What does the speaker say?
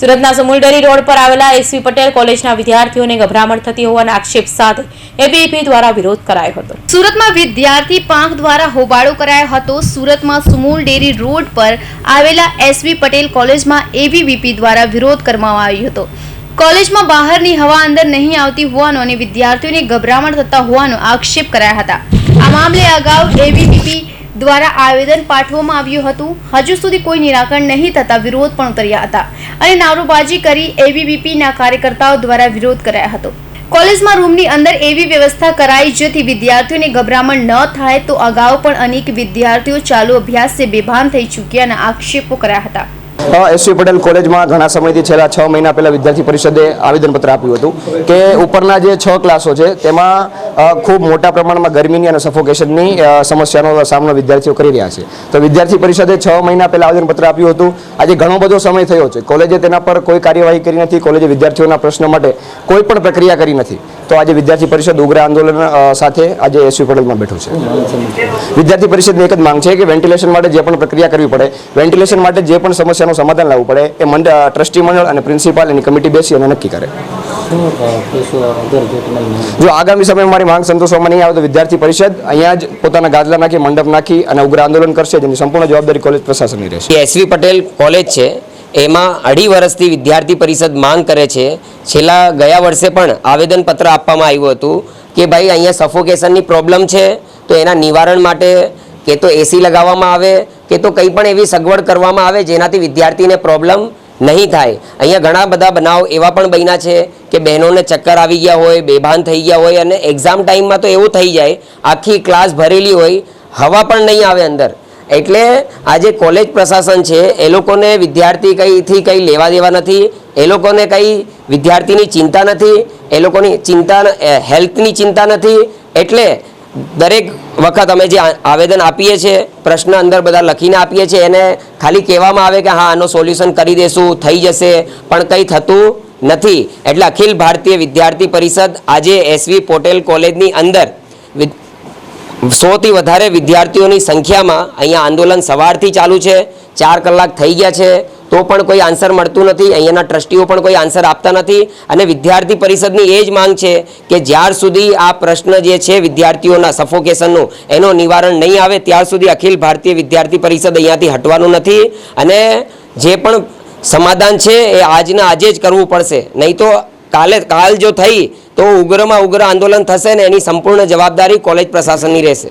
સુરતના સમુલડરી રોડ પર આવેલા એસવી પટેલ કોલેજના વિદ્યાર્થીઓને ગભરામણ થતી હોવાના આક્ષેપ સાથે એબીપી દ્વારા વિરોધ કરાયો હતો. સુરતમાં વિદ્યાર્થી પાંખ દ્વારા હોબાળો કરાયો હતો. સુરતમાં સુમૂલ ડેરી રોડ પર આવેલા એસવી પટેલ કોલેજમાં એબીવીપી દ્વારા વિરોધ કરવામાં આવ્યો હતો. કોલેજમાં બહારની હવા અંદર નહીં આવતી હોવાનો અને વિદ્યાર્થીઓને ગભરામણ થતા હોવાનો આક્ષેપ કરાયા હતા. આ મામલે અગાઉ એબીવીપી દ્વારા આવેદન પાઠવવામાં આવ્યું હતું. હજુ સુધી કોઈ નિરાકરણ નહીં થતા વિરોધ પણ ઉતર્યા હતા અને નારોબાજી કરી એબીવીપીના કાર્યકર્તાઓ દ્વારા વિરોધ કરાયો હતો. કોલેજમાં રૂમની અંદર એવી વ્યવસ્થા કરાઈ જેથી વિદ્યાર્થીઓને ગભરામણ ન થાય તો અગાઉ પણ અનેક વિદ્યાર્થીઓ ચાલુ અભ્યાસથી બેભાન થઈ ચૂક્યાના આક્ષેપો કર્યા હતા. એસવી પટેલ કોલેજમાં ઘણા સમયથી છેલ્લા છ મહિના પહેલા વિદ્યાર્થી પરિષદે આવેદનપત્ર આપ્યું હતું કે ઉપરના જે છ ક્લાસો છે, તેમાં ખૂબ મોટા પ્રમાણમાં ગરમીની અને સફોકેશનની સમસ્યાનો સામનો વિદ્યાર્થીઓ કરી રહ્યા છે. તો વિદ્યાર્થી પરિષદે છ મહિના પહેલા આવેદનપત્ર આપ્યું હતું. આજે ઘણો બધો સમય થયો છે. કોલેજે તેના પર કોઈ કાર્યવાહી કરી નથી. કોલેજે વિદ્યાર્થીઓના પ્રશ્ન માટે કોઈ પણ પ્રક્રિયા કરી નથી. તો આજે વિદ્યાર્થી પરિષદ ઉગ્ર આંદોલન સાથે આજે એસવી પટેલમાં બેઠું છે. વિદ્યાર્થી પરિષદની એક જ માંગ છે કે વેન્ટિલેશન માટે જે પણ પ્રક્રિયા કરવી પડે, વેન્ટિલેશન માટે જે પણ સમસ્યાનું સમાધાન લાવવું પડે. એ મંડ ટ્રસ્ટી મંડળ અને પ્રિન્સિપાલ એની કમિટી બેસી અને નક્કી કરે. જો આગામી સમયમાં મારી માંગ સંતોષવામાં નહીં આવે તો વિદ્યાર્થી પરિષદ અહીંયા જ પોતાના ગાદલા નાખી મંડપ નાખી અને ઉગ્ર આંદોલન કરશે જેની સંપૂર્ણ જવાબદારી કોલેજ પ્રશાસનની રહેશે. એસવી પટેલ કોલેજ છે. એમાં અઢી વર્ષથી વિદ્યાર્થી પરિષદ માંગ કરે છે. છેલ્લા ગયા વર્ષે પણ આવેદનપત્ર આપવામાં આવ્યું હતું કે ભાઈ અહીંયા સફોકેશનની પ્રોબ્લેમ છે તો એના નિવારણ માટે કે તો એસી લગાવવામાં આવે કે તો કંઈ પણ એવી સગવડ કરવામાં આવે જેનાથી વિદ્યાર્થીને પ્રોબ્લેમ નહીં થાય. અહીંયા ઘણા બધા બનાવ એવા પણ બન્યા છે કે બહેનોને ચક્કર આવી ગયા હોય, બેભાન થઈ ગયા હોય અને એક્ઝામ ટાઈમમાં તો એવું થઈ જાય, આખી ક્લાસ ભરેલી હોય, હવા પણ નહીં આવે અંદર. એટલે આજે કોલેજ પ્રશાસન છે, એ લોકોને વિદ્યાર્થી કંઈથી કંઈ લેવા દેવા નથી, એ લોકોને કંઈ વિદ્યાર્થીની ચિંતા નથી, એ લોકોની ચિંતા હેલ્થની ચિંતા નથી, એટલે દરેક વખત અમે જે આવેદન આપીએ છીએ, પ્રશ્ન અંદર બધા લખીને આપીએ છીએ, એને ખાલી કહેવામાં આવે કે હા, આનો સોલ્યુશન કરી દેશું, થઈ જશે, પણ કંઈ થતું નથી. એટલે અખિલ ભારતીય વિદ્યાર્થી પરિષદ આજે એસવી પોટેલ કોલેજની અંદર સોથી વધારે વિદ્યાર્થીઓની સંખ્યામાં અહીંયા આંદોલન સવારથી ચાલુ છે, ચાર કલાક થઈ ગયા છે. તો પણ કોઈ આન્સર મળતું નથી. અહીંયાના ટ્રસ્ટીઓ પણ કોઈ આન્સર આપતા નથી. અને વિદ્યાર્થી પરિષદની એ જ માંગ છે કે જ્યાર સુધી આ પ્રશ્ન જે છે વિદ્યાર્થીઓના સફોકેશનનું એનો નિવારણ નહીં આવે, ત્યાર સુધી અખિલ ભારતીય વિદ્યાર્થી પરિષદ અહીંયાથી હટવાનું નથી. અને જે પણ સમાધાન છે એ આજના આજે જ કરવું પડશે. નહીં તો કાલે, કાલ જો થઈ, તો ઉગ્રમાં ઉગ્ર આંદોલન થશે ને એની સંપૂર્ણ જવાબદારી કોલેજ પ્રશાસનની રહેશે.